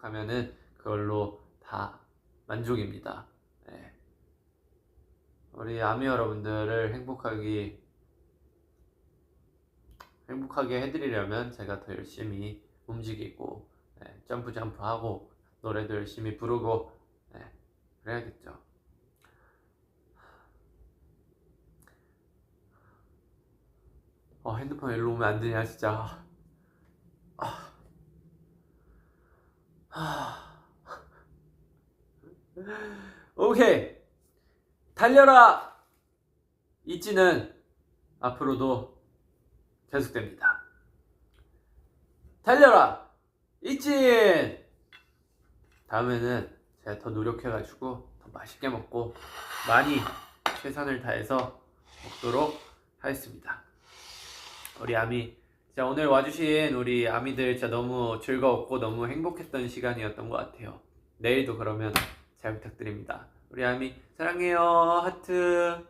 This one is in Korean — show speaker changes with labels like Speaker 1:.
Speaker 1: 행복하면은 그걸로 다 만족입니다. 네. 우리 아미 여러분들을 행복하기 행복하게 해드리려면 제가 더 열심히 움직이고 네, 점프 점프 하고 노래도 열심히 부르고 네, 그래야겠죠. 어, 핸드폰 일로 오면 안 되냐 진짜. 아. 아. 오케이 달려라 이지는 앞으로도 계속됩니다. 달려라 이진 다음에는 제가 더 노력해가지고 더 맛있게 먹고 많이 최선을 다해서 먹도록 하겠습니다. 우리 아미 자 오늘 와주신 우리 아미들 진짜 너무 즐거웠고 너무 행복했던 시간이었던 것 같아요. 내일도 그러면 잘 부탁드립니다. 우리 아미 사랑해요 하트.